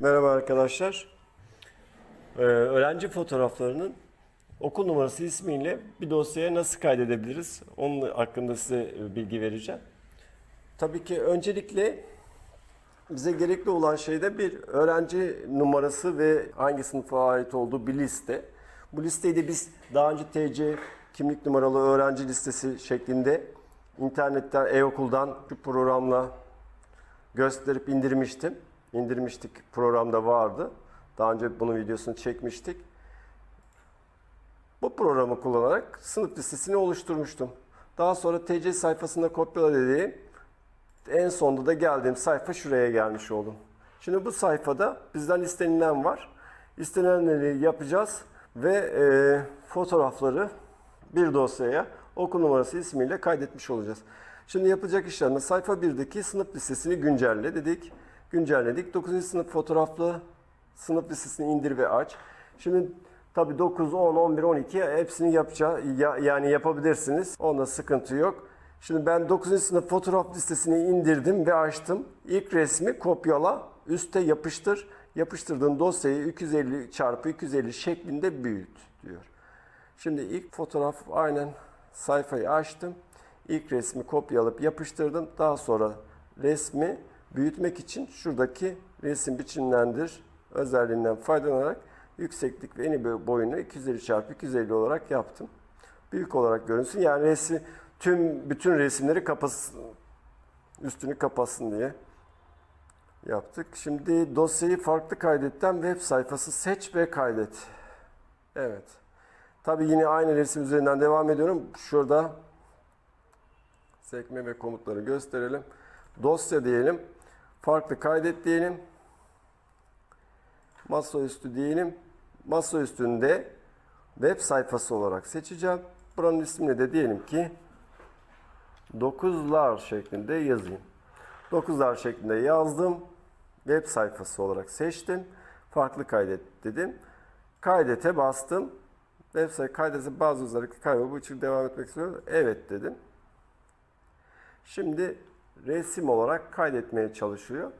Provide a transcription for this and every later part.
Merhaba arkadaşlar. Ee, öğrenci fotoğraflarının okul numarası ismiyle bir dosyaya nasıl kaydedebiliriz? Onun hakkında size e, bilgi vereceğim. Tabii ki öncelikle bize gerekli olan şey de bir öğrenci numarası ve hangi sınıfa ait olduğu bir liste. Bu listeyi de biz daha önce TC kimlik numaralı öğrenci listesi şeklinde internetten, e-okuldan bir programla gösterip indirmiştim. İndirmiştik programda vardı. Daha önce bunun videosunu çekmiştik. Bu programı kullanarak sınıf listesini oluşturmuştum. Daha sonra TC sayfasında kopyala dediğim en sonunda da geldiğim sayfa şuraya gelmiş oldum. Şimdi bu sayfada bizden istenilen var. İstenenleri yapacağız ve e, fotoğrafları bir dosyaya okul numarası ismiyle kaydetmiş olacağız. Şimdi yapacak işlemde sayfa 1'deki sınıf listesini güncelle dedik. Güncelledik. 9. sınıf fotoğraflı sınıf listesini indir ve aç. Şimdi tabii 9, 10, 11, 12 hepsini yapacağız. Ya, yani yapabilirsiniz. Onda sıkıntı yok. Şimdi ben 9. sınıf fotoğraf listesini indirdim ve açtım. İlk resmi kopyala, üste yapıştır. Yapıştırdığın dosyayı 250 çarpı 250 şeklinde büyüt diyor. Şimdi ilk fotoğraf aynen sayfayı açtım. İlk resmi kopyalayıp yapıştırdım. Daha sonra resmi büyütmek için şuradaki resim biçimlendir özelliğinden faydalanarak yükseklik ve eni boyunu 250 çarpı 250 olarak yaptım. Büyük olarak görünsün. Yani resmi tüm bütün resimleri kapasın, üstünü kapatsın diye yaptık. Şimdi dosyayı farklı kaydetten web sayfası seç ve kaydet. Evet. Tabii yine aynı resim üzerinden devam ediyorum. Şurada sekme ve komutları gösterelim. Dosya diyelim. Farklı kaydet diyelim. Masaüstü diyelim. Masaüstünde web sayfası olarak seçeceğim. Buranın ismini de diyelim ki 9'lar şeklinde yazayım. 9'lar şeklinde yazdım. Web sayfası olarak seçtim. Farklı kaydet dedim. Kaydete bastım. Web sayfası kaydetse bazı özellikle kaybı bu için devam etmek istiyorum. Evet dedim. Şimdi resim olarak kaydetmeye çalışıyor.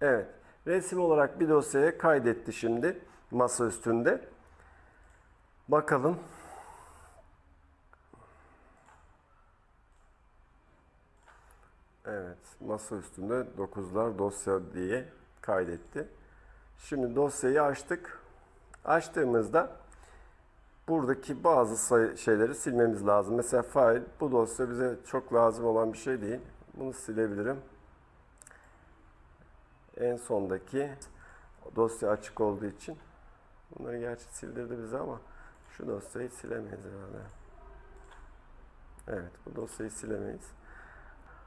Evet. Resim olarak bir dosyaya kaydetti şimdi masa üstünde. Bakalım. Evet, masa üstünde 9'lar dosya diye kaydetti. Şimdi dosyayı açtık. Açtığımızda buradaki bazı sayı- şeyleri silmemiz lazım. Mesela file, bu dosya bize çok lazım olan bir şey değil. Bunu silebilirim. En sondaki dosya açık olduğu için bunları gerçi sildirdi bize ama şu dosyayı silemeyiz herhalde. Evet, bu dosyayı silemeyiz.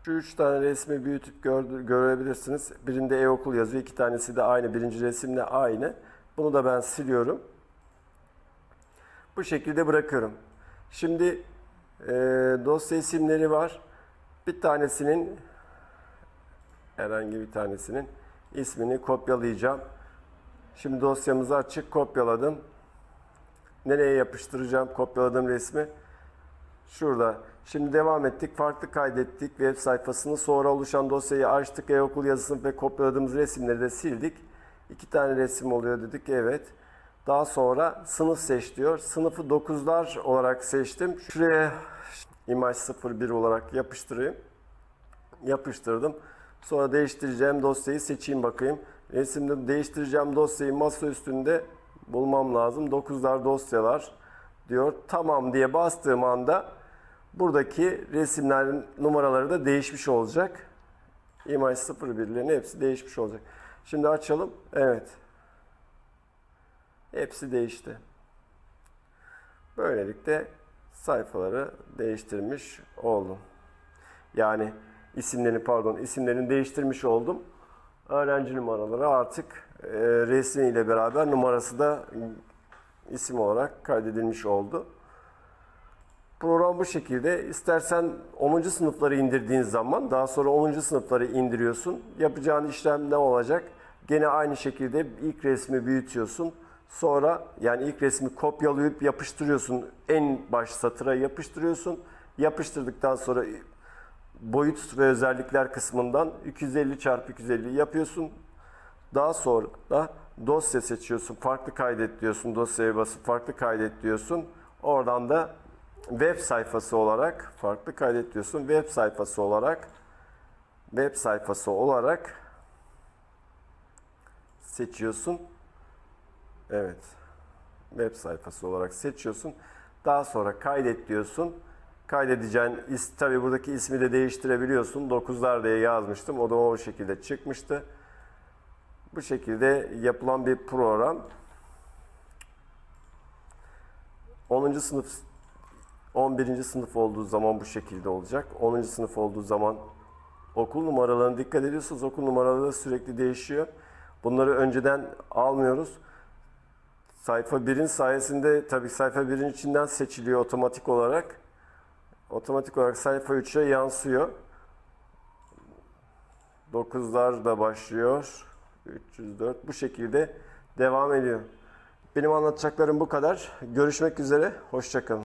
Şu üç tane resmi büyütüp gördü- görebilirsiniz. Birinde e-okul yazıyor, iki tanesi de aynı, birinci resimle aynı. Bunu da ben siliyorum. Bu şekilde bırakıyorum. Şimdi e, dosya isimleri var. Bir tanesinin herhangi bir tanesinin ismini kopyalayacağım. Şimdi dosyamızı açık kopyaladım. Nereye yapıştıracağım kopyaladığım resmi? Şurada. Şimdi devam ettik. Farklı kaydettik web sayfasını. Sonra oluşan dosyayı açtık. E-okul yazısını ve kopyaladığımız resimleri de sildik. İki tane resim oluyor dedik. Evet. Daha sonra sınıf seç diyor. Sınıfı 9'lar olarak seçtim. Şuraya imaj 01 olarak yapıştırayım. Yapıştırdım. Sonra değiştireceğim dosyayı seçeyim bakayım. Resimde değiştireceğim dosyayı masa üstünde bulmam lazım. 9'lar dosyalar diyor. Tamam diye bastığım anda buradaki resimlerin numaraları da değişmiş olacak. İmaj 01'lerin hepsi değişmiş olacak. Şimdi açalım. Evet. Hepsi değişti. Böylelikle sayfaları değiştirmiş oldum. Yani isimlerini pardon isimlerini değiştirmiş oldum. Öğrenci numaraları artık e, resmiyle beraber numarası da isim olarak kaydedilmiş oldu. Program bu şekilde. İstersen 10. sınıfları indirdiğin zaman daha sonra 10. sınıfları indiriyorsun. Yapacağın işlem ne olacak? Gene aynı şekilde ilk resmi büyütüyorsun. Sonra yani ilk resmi kopyalayıp yapıştırıyorsun. En baş satıra yapıştırıyorsun. Yapıştırdıktan sonra boyut ve özellikler kısmından 250 çarpı 250 yapıyorsun. Daha sonra da dosya seçiyorsun. Farklı kaydet diyorsun. Dosyaya basıp farklı kaydet diyorsun. Oradan da web sayfası olarak farklı kaydet diyorsun. Web sayfası olarak web sayfası olarak seçiyorsun. Evet. Web sayfası olarak seçiyorsun. Daha sonra kaydet diyorsun. Kaydedeceğin is, tabi buradaki ismi de değiştirebiliyorsun. 9'lar diye yazmıştım. O da o şekilde çıkmıştı. Bu şekilde yapılan bir program. 10. sınıf 11. sınıf olduğu zaman bu şekilde olacak. 10. sınıf olduğu zaman okul numaralarına dikkat ediyorsunuz. Okul numaraları sürekli değişiyor. Bunları önceden almıyoruz. Sayfa 1'in sayesinde tabii sayfa 1'in içinden seçiliyor otomatik olarak. Otomatik olarak sayfa 3'e yansıyor. 9'lar da başlıyor. 304 bu şekilde devam ediyor. Benim anlatacaklarım bu kadar. Görüşmek üzere. Hoşçakalın.